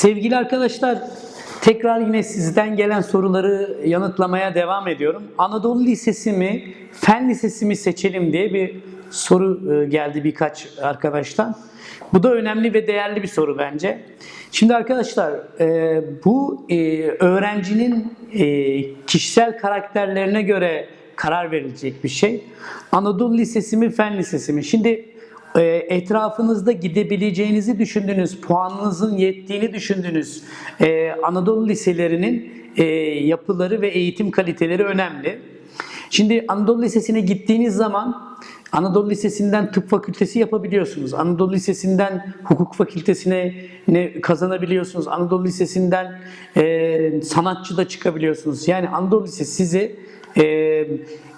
Sevgili arkadaşlar, tekrar yine sizden gelen soruları yanıtlamaya devam ediyorum. Anadolu Lisesi mi, Fen Lisesi mi seçelim diye bir soru e, geldi birkaç arkadaştan. Bu da önemli ve değerli bir soru bence. Şimdi arkadaşlar, e, bu e, öğrencinin kişisel karakterlerine göre karar verilecek bir şey. Anadolu Lisesi mi, Fen Lisesi mi? Şimdi etrafınızda gidebileceğinizi düşündüğünüz, puanınızın yettiğini düşündüğünüz e, Anadolu liselerinin e, yapıları ve eğitim kaliteleri önemli. Şimdi Anadolu Lisesi'ne gittiğiniz zaman Anadolu Lisesi'nden tıp fakültesi yapabiliyorsunuz. Anadolu Lisesi'nden hukuk fakültesine ne kazanabiliyorsunuz. Anadolu Lisesi'nden e, sanatçı da çıkabiliyorsunuz. Yani Anadolu Lisesi sizi e,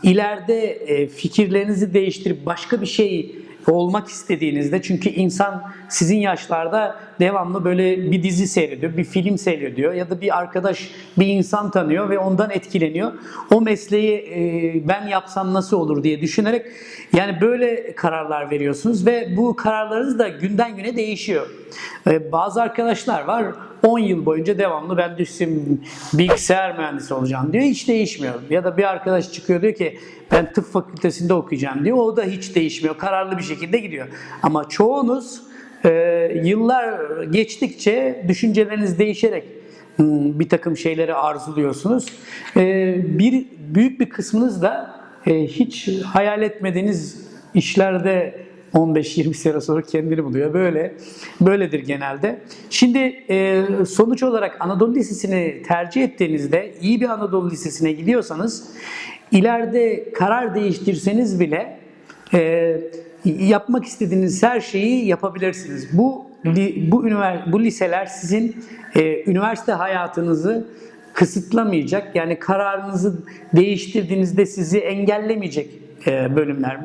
ileride e, fikirlerinizi değiştirip başka bir şey olmak istediğinizde çünkü insan sizin yaşlarda devamlı böyle bir dizi seyrediyor, bir film seyrediyor ya da bir arkadaş bir insan tanıyor ve ondan etkileniyor. O mesleği e, ben yapsam nasıl olur diye düşünerek yani böyle kararlar veriyorsunuz ve bu kararlarınız da günden güne değişiyor. E, bazı arkadaşlar var 10 yıl boyunca devamlı ben düşsün bilgisayar mühendisi olacağım diyor. Hiç değişmiyor. Ya da bir arkadaş çıkıyor diyor ki ben tıp fakültesinde okuyacağım diyor. O da hiç değişmiyor. Kararlı bir şekilde gidiyor. Ama çoğunuz e, yıllar geçtikçe düşünceleriniz değişerek hmm, bir takım şeyleri arzuluyorsunuz. E, bir büyük bir kısmınız da e, hiç hayal etmediğiniz işlerde 15-20 sene sonra kendini buluyor. Böyle böyledir genelde. Şimdi e, sonuç olarak Anadolu Lisesi'ni tercih ettiğinizde iyi bir Anadolu Lisesi'ne gidiyorsanız ileride karar değiştirseniz bile e, yapmak istediğiniz her şeyi yapabilirsiniz. Bu bu ünivers bu liseler sizin e, üniversite hayatınızı kısıtlamayacak. Yani kararınızı değiştirdiğinizde sizi engellemeyecek bölümler.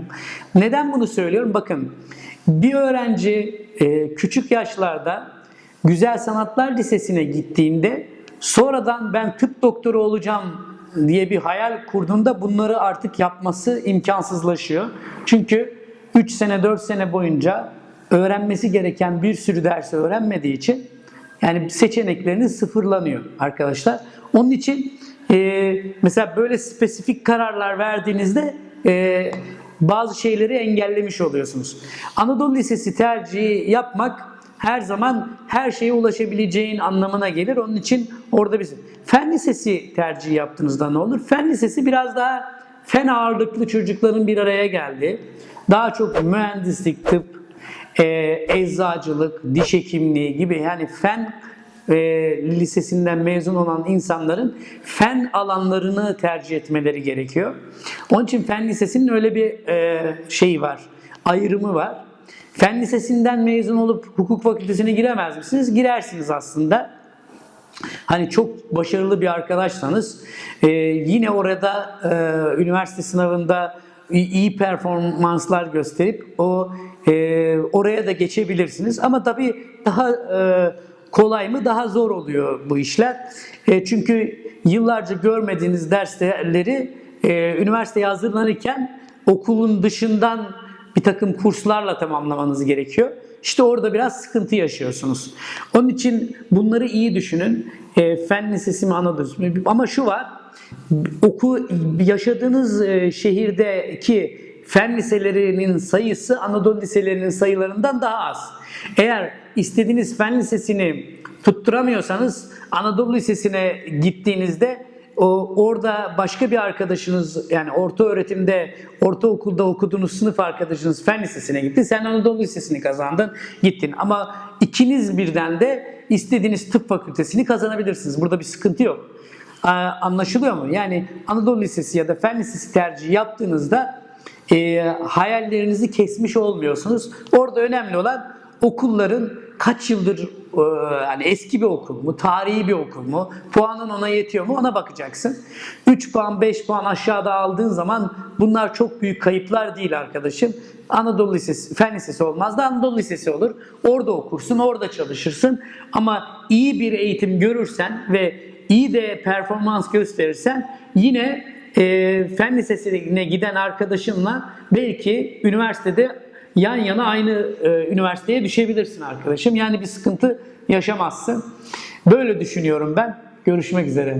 Neden bunu söylüyorum? Bakın bir öğrenci e, küçük yaşlarda Güzel Sanatlar Lisesi'ne gittiğinde sonradan ben tıp doktoru olacağım diye bir hayal kurduğunda bunları artık yapması imkansızlaşıyor. Çünkü 3 sene 4 sene boyunca öğrenmesi gereken bir sürü dersi öğrenmediği için yani seçenekleriniz sıfırlanıyor arkadaşlar. Onun için e, mesela böyle spesifik kararlar verdiğinizde e, bazı şeyleri engellemiş oluyorsunuz. Anadolu Lisesi tercihi yapmak her zaman her şeye ulaşabileceğin anlamına gelir. Onun için orada bizim fen lisesi tercihi yaptığınızda ne olur? Fen lisesi biraz daha fen ağırlıklı çocukların bir araya geldi. Daha çok mühendislik, tıp, e, eczacılık, diş hekimliği gibi yani fen e, lisesinden mezun olan insanların fen alanlarını tercih etmeleri gerekiyor. Onun için fen lisesinin öyle bir e, şeyi var, ayrımı var. Fen lisesinden mezun olup hukuk fakültesine giremez misiniz? Girersiniz aslında. Hani çok başarılı bir arkadaşsanız e, yine orada e, üniversite sınavında iyi performanslar gösterip o e, oraya da geçebilirsiniz. Ama tabii daha e, kolay mı daha zor oluyor bu işler. E, çünkü yıllarca görmediğiniz dersleri e, üniversiteye hazırlanırken okulun dışından bir takım kurslarla tamamlamanız gerekiyor. İşte orada biraz sıkıntı yaşıyorsunuz. Onun için bunları iyi düşünün. E, fen lisesi mi Anadolu mi? Ama şu var. Oku yaşadığınız e, şehirdeki fen liselerinin sayısı Anadolu liselerinin sayılarından daha az. Eğer istediğiniz fen lisesini tutturamıyorsanız Anadolu Lisesi'ne gittiğinizde orada başka bir arkadaşınız yani orta öğretimde, ortaokulda okuduğunuz sınıf arkadaşınız fen lisesine gitti. Sen Anadolu Lisesi'ni kazandın, gittin. Ama ikiniz birden de istediğiniz tıp fakültesini kazanabilirsiniz. Burada bir sıkıntı yok. Anlaşılıyor mu? Yani Anadolu Lisesi ya da fen lisesi tercihi yaptığınızda e, hayallerinizi kesmiş olmuyorsunuz. Orada önemli olan okulların kaç yıldır e, yani eski bir okul mu, tarihi bir okul mu, puanın ona yetiyor mu ona bakacaksın. 3 puan, 5 puan aşağıda aldığın zaman bunlar çok büyük kayıplar değil arkadaşım. Anadolu Lisesi, Fen Lisesi olmaz da Anadolu Lisesi olur. Orada okursun, orada çalışırsın. Ama iyi bir eğitim görürsen ve iyi de performans gösterirsen yine e, Fen Lisesi'ne giden arkadaşınla belki üniversitede yan yana aynı e, üniversiteye düşebilirsin arkadaşım. Yani bir sıkıntı yaşamazsın. Böyle düşünüyorum ben. Görüşmek üzere.